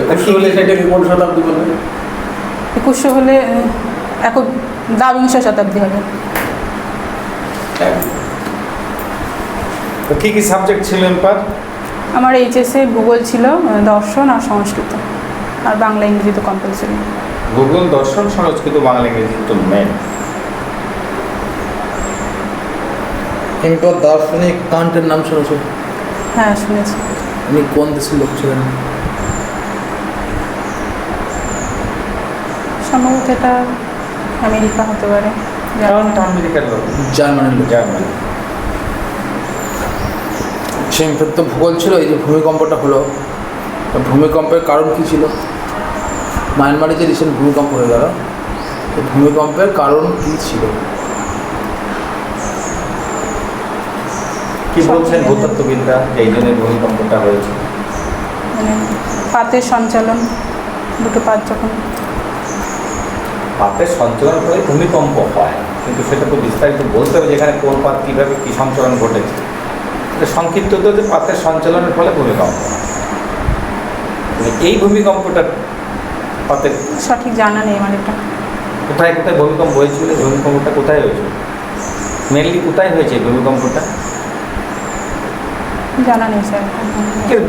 একুশশো হলে সেটাকে কোন শতাব্দী বলবে একুশশো হলে এক দ্বাবিংশ শতাব্দী হবে। তো কী কী সাবজেক্ট ছিল এরপর? আমার এইচএসে ভূগোল ছিল দর্শন আর সংস্কৃত। আর বাংলা ইংরেজি তো কম্পালসরি ভূগোল দর্শন সংস্কৃত বাংলা ইংরেজি তো মেন এরপর দার্শনিক কান্টের নাম শুনেছো? হ্যাঁ শুনেছি। উনি কোন দেশের লোক ছিলেন? সম্ভবত এটা আমেরিকা হতে পারে আমেরিকার লোক? জার্মানির লোক। জার্মানি। তো ভূগোল ছিল এই যে ভূমিকম্পটা হলো। ভূমিকম্পের কারণ কি ছিল? মায়ানমারে যে রিসেন্ট ভূমিকম্প হয়ে গেল ভূমিকম্পের কারণ কি ছিল? কি বলছেন ভূতত্ত্ববিদরা এই জন্য ভূমিকম্পটা হয়েছে? মানে পাতের সঞ্চালন দুটো পাত যখন পাতের সঞ্চালন ফলে ভূমিকম্প হয়। কিন্তু সেটা তো বিস্তারিত বলতে হবে যেখানে কোন পাত কীভাবে কী সঞ্চালন ঘটেছে। এটা সংক্ষিপ্ত যে পাতের সঞ্চালনের ফলে ভূমিকম্প হয়। মানে এই ভূমিকম্পটা পাতের সঠিক জানা নেই আমার এটা। কোথায় কোথায় ভূমিকম্প হয়েছিল ভূমিকম্পটা কোথায় হয়েছিল মেনলি কোথায় হয়েছে ভূমিকম্পটা? জানা নেই স্যার।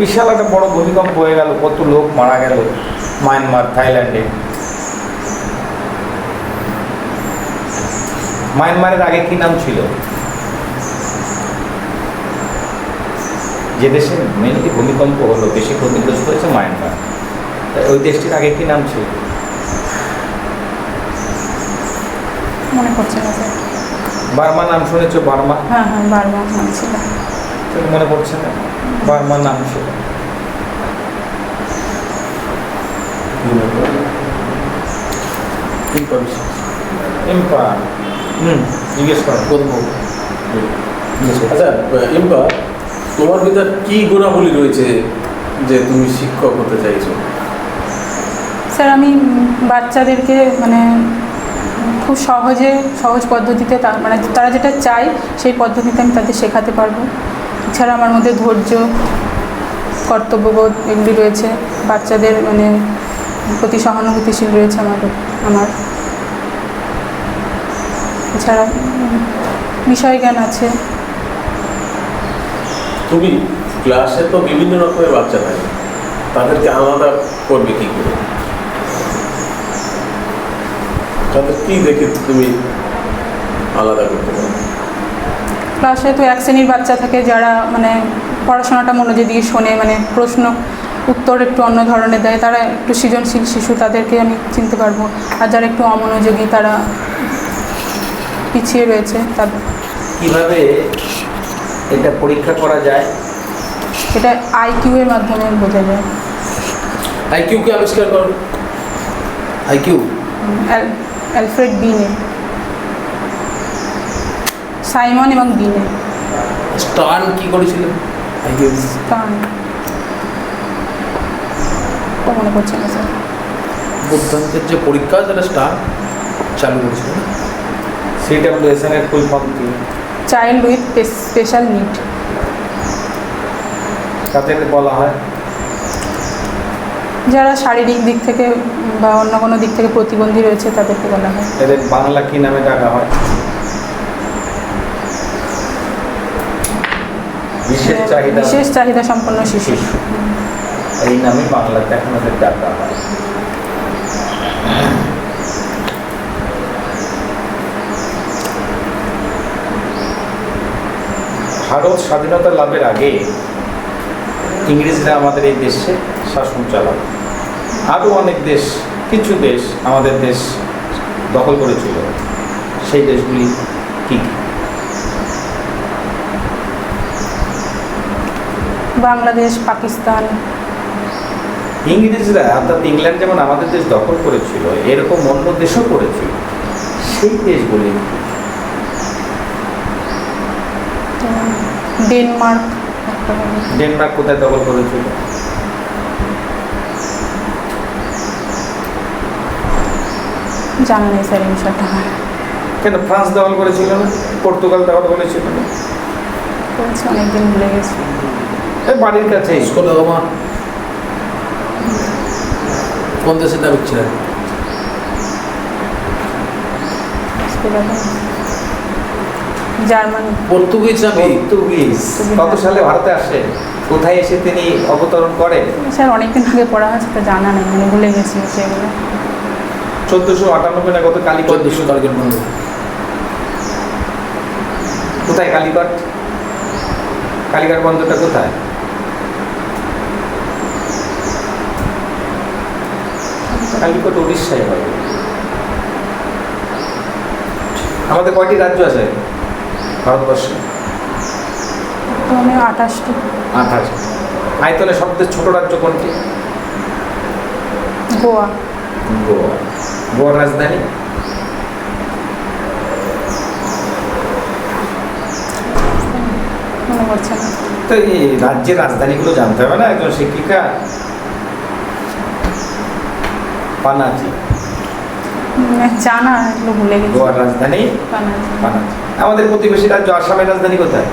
বিশাল একটা বড় ভূমিকম্প হয়ে গেল কত লোক মারা গেল। মায়ানমার থাইল্যান্ডে। মায়ানমারের আগে কি নাম ছিল? যে দেশে মেনলি ভূমিকম্প হলো বেশি ক্ষতিগ্রস্ত হয়েছে মায়ানমার। ওই দেশটির আগে কি নাম ছিল? মনে পড়ছে না স্যার। বার্মা নাম শুনেছো? বার্মা? হ্যাঁ হ্যাঁ বারবার নাম ছিল। মনে পড়ছে না। বার্মার নাম ছিল। ইনফরমেশন ইম্পা হুম। জিজ্ঞেস করো প্রথম আচ্ছা তোমার ভিতর কি গুণাবলী রয়েছে যে তুমি শিক্ষক হতে চাইছো? স্যার আমি বাচ্চাদেরকে মানে খুব সহজে সহজ পদ্ধতিতে তা- মানে তারা যেটা চায় সেই পদ্ধতিতে আমি তাদের শেখাতে পারব। এছাড়া আমার মধ্যে ধৈর্য কর্তব্যবোধ এগুলি রয়েছে। বাচ্চাদের মানে প্রতি সহানুভূতিশীল রয়েছে আমার আমার। এছাড়া বিষয় জ্ঞান আছে। তুমি ক্লাসে তো বিভিন্ন রকমের বাচ্চা থাকে তাদেরকে আলাদা করবে কি করে? তাদের কি দেখে তুমি আলাদা করতে পারো? ক্লাসে তো এক শ্রেণির বাচ্চা থাকে যারা মানে পড়াশোনাটা মনোযোগ দিয়ে শোনে মানে প্রশ্ন উত্তর একটু অন্য ধরনের দেয়। তারা একটু সৃজনশীল শিশু তাদেরকে আমি চিনতে পারব। আর যারা একটু অমনোযোগী তারা পিছিয়ে রয়েছে তাদের কীভাবে এটা পরীক্ষা করা যায়? এটা আইকিউ এর মাধ্যমে বোঝা যায়। আইকিউকে আবিষ্কার করো। IQ Al- Alfred Binet Simon এবং বিনে স্টান কি করেছিলেন আইকিউ ও মনে করছে না স্যার। বুদ্ধান্তের যে পরীক্ষা সেটা স্টার চালু করেছিল। সিডাব্লিউএসএন এর ফুল ফর্ম কি? চাইল্ড উইথ স্পেশাল নিড তাদের বলা হয়? যারা শারীরিক দিক থেকে বা অন্য কোনো দিক থেকে প্রতিবন্ধী রয়েছে তাদেরকে বলা হয়। এদের বাংলা কি নামে ডাকা হয়? বিশেষ চাহিদা বিশেষ চাহিদা সম্পন্ন শিশু। এই নামে বাংলাতে এখন ওদের ডাকা হয়। ভারত স্বাধীনতা লাভের আগে ইংরেজরা আমাদের এই দেশে শাসন চালায় আরও অনেক দেশ কিছু দেশ আমাদের দেশ দখল করেছিল। সেই দেশগুলি কী কী? বাংলাদেশ পাকিস্তান। ইংরেজরা অর্থাৎ ইংল্যান্ড যেমন আমাদের দেশ দখল করেছিল এরকম অন্য দেশও করেছিল। সেই দেশগুলি ডেনমার্ক ডেনমার্ক কোথায় দখল করেছিল? জানা স্যার এই বিষয়টা। কেন ফ্রান্স দখল করেছিল না? পর্তুগাল দখল করেছিল না? অনেকদিন ভুলে গেছি। এই বাড়ির কাছেই স্কুল আমার কোন দেশের নাবিক ছিলেন। জার্মানি। পর্তুগিজ কত সালে ভারতে আসে? কোথায় এসে তিনি অবতরণ করেন? স্যার অনেকদিন আগে পড়া হয়েছে তো জানা নেই মানে ভুলে গেছি সেগুলো চোদ্দশো আটানব্বই না কত চোদ্দশো বন্ধু। কোথায় কালীকট? কালীঘাট বন্দরটা কোথায়? কালীকট উড়িষ্যায় হয়। আমাদের কয়টি রাজ্য আছে? ভারতবর্ষে? আঠাশটি। আঠাশ। আয়তনে সবচেয়ে ছোট রাজ্য কোনটি? গোয়া। গোয়া। গোয়ার রাজধানী? তো এই রাজ্যের রাজধানীগুলো জানতে হবে না একজন শিক্ষিকা? পানাজি। জানা এগুলো ভুলে গেছি। গোয়ার রাজধানী? পানাজি। পানাজি। আমাদের প্রতিবেশী রাজ্য আসামের রাজধানী কোথায়?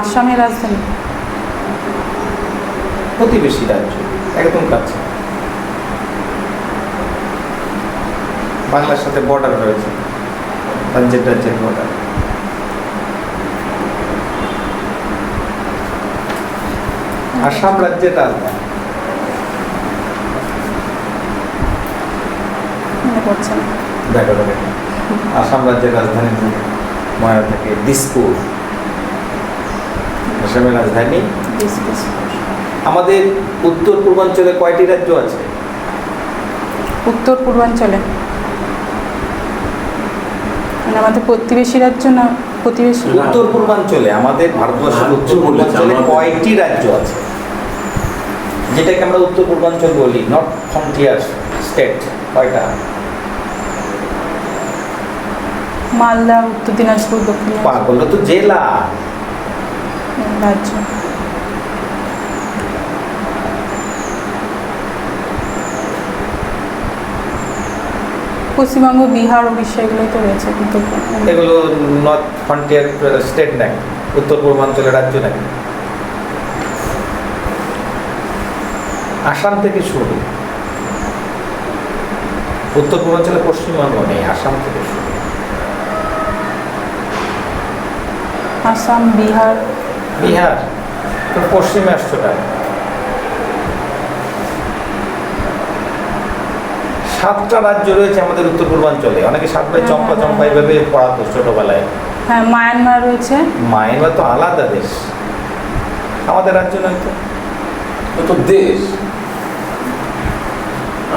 আসামের রাজধানী। প্রতিবেশী রাজ্য একদম কাছে। বাংলার সাথে বর্ডার রয়েছে রাজ্যের রাজ্যের বর্ডার আসাম রাজ্যের রাজধানী। দেখা যাবে আসাম রাজ্যের রাজধানী ময়া থেকে দিসপুর। আসামের রাজধানী আমাদের উত্তর পূর্বাঞ্চলে কয়টি রাজ্য আছে? উত্তর পূর্বাঞ্চলে? মানে আমাদের প্রতিবেশী রাজ্য না প্রতিবেশী? উত্তর পূর্বাঞ্চলে আমাদের ভারতবর্ষের উত্তর পূর্বাঞ্চলে কয়টি রাজ্য আছে? যেটাকে আমরা উত্তর পূর্বাঞ্চল বলি নট ফ্রন্টিয়ার স্টেট কয়টা? মালদা উত্তর দিনাজপুর দক্ষিণ পাগল তো জেলা। রাজ্য। পশ্চিমবঙ্গ বিহার উড়িষ্যা এগুলোই তো রয়েছে এগুলো নর্থ ফ্রন্টিয়ার স্টেট নাকি উত্তর পূর্বাঞ্চলের রাজ্য নাকি আসাম থেকে শুরু। উত্তর পূর্বাঞ্চলে পশ্চিমবঙ্গ নেই আসাম থেকে আসাম বিহার। বিহার তো পশ্চিমে আসছো কেন সাতটা রাজ্য রয়েছে আমাদের উত্তর পূর্বাঞ্চলে। অনেকে সাত ভাই চম্পা চম্পা এইভাবে পড়াতো ছোটবেলায় হ্যাঁ মায়ানমার রয়েছে। মায়ানমার তো আলাদা দেশ। আমাদের রাজ্য নয় তো। তো দেশ।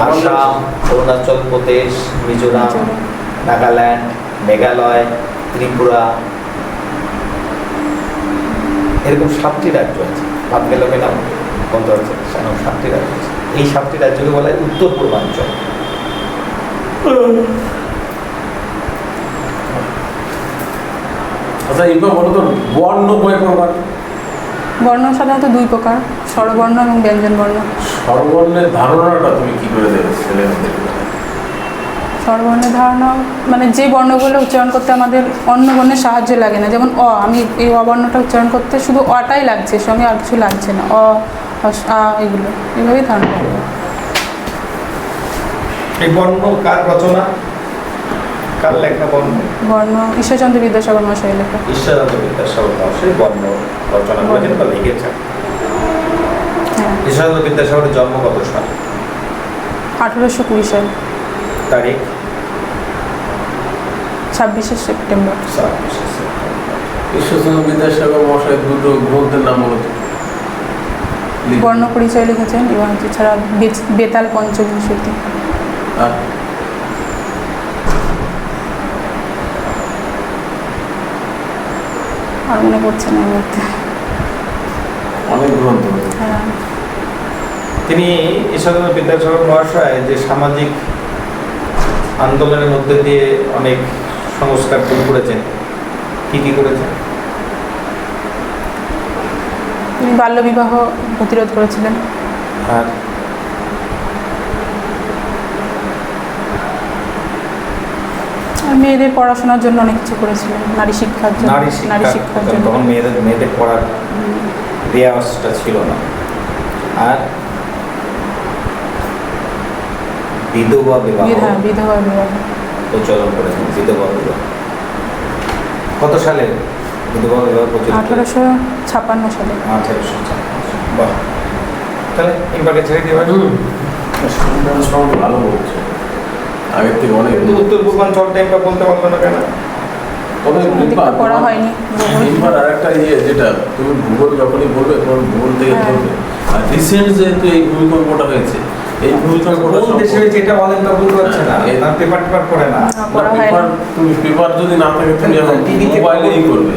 আসাম অরুণাচল প্রদেশ মিজোরাম। নাগাল্যান্ড মেঘালয় ত্রিপুরা এরকম সাতটি রাজ্য আছে। বাদ গেল গেলাম বন্ধ আছে সেরকম সাতটি রাজ্য আছে। এই সাতটি রাজ্যকে বলা হয় উত্তর পূর্বাঞ্চল। আচ্ছা এবার বলো তো বর্ণ কয় প্রকার বর্ণ সাধারণত দুই প্রকার স্বরবর্ণ এবং ব্যঞ্জন বর্ণ স্বরবর্ণের ধারণাটা তুমি কি করে দেবে ছেলেমেয়েদের? স্বরবর্ণের ধারণা মানে যে বর্ণগুলো উচ্চারণ করতে আমাদের অন্য বর্ণের সাহায্য লাগে না যেমন অ আমি এই অবর্ণটা উচ্চারণ করতে শুধু অটাই লাগছে সঙ্গে আর কিছু লাগছে না অ আ এগুলো এভাবেই ধারণা করব এই বর্ণ কার রচনা? কার লেখা বর্ণ? বর্ণ ঈশ্বরচন্দ্র বিদ্যাসাগর মশাই লেখা। বিদ্যাসাগর বর্ণ রচনা করেছেন বা লিখেছেন। হ্যাঁ। বিদ্যাসাগরের জন্ম কত সাল? আঠেরোশো কুড়ি সাল। তারিখ? ছাব্বিশে সেপ্টেম্বর। ছাব্বিশে সেপ্টেম্বর। ঈশ্বরচন্দ্র বিদ্যাসাগর মশাই দুটো গ্রন্থের নাম বর্ণ পরিচয় লিখেছেন এবং এছাড়া বেতাল পঞ্চবিংশতি আর? মনে পড়ছে না মুহূর্তে। অনেক গ্রন্থ। হ্যাঁ। তিনি ঈশ্বরচন্দ্র বিদ্যাসাগর মহাশয় যে সামাজিক আন্দোলনের মধ্যে দিয়ে অনেক সংস্কার তৈরি করেছেন। কি কি করেছেন? বাল্যবিবাহ প্রতিরোধ করেছিলেন। আর মেয়েদের পড়াশোনার জন্য অনেক কিছু করেছিলেন নারী শিক্ষার জন্য নারী শিক্ষার জন্য। তখন মেয়েদের মেয়েদের পড়ার রেয়াজটা ছিল না। আর বিধবা বিবাহ। বিধা বিধবা বিবাহ। প্রচলন করেছেন বিধবা বিবাহ। কত সালে বিধবা বিবাহ প্রচলিত? আঠারোশো ছাপ্পান্ন সালে। আঠারোশো বাহ। তাহলে এবারে ছেড়ে দেবেন মোটামুটি ভালো বলছে। আগের থেকে অনেক উত্তর পূর্বাঞ্চল টাইমটা বলতে পারল না কেন? তবে পড়া হয়নি এবার আর একটা ইয়ে যেটা তুমি ভূগোল যখনই বলবে তোমার ভূগোল থেকে হ্যাঁ। বলবে আর রিসেন্ট যেহেতু এই ভূমিকম্পটা হয়েছে এই ভূমিকম্পটা কোন দেশে হয়েছে এটা বলেন তো ভুল হচ্ছে না। এই তার পেপার টেপার পড়ে না। না, পড়া পেপার তুমি পেপার যদি না থাকে তুমি টিভিতে মোবাইলেই করবে।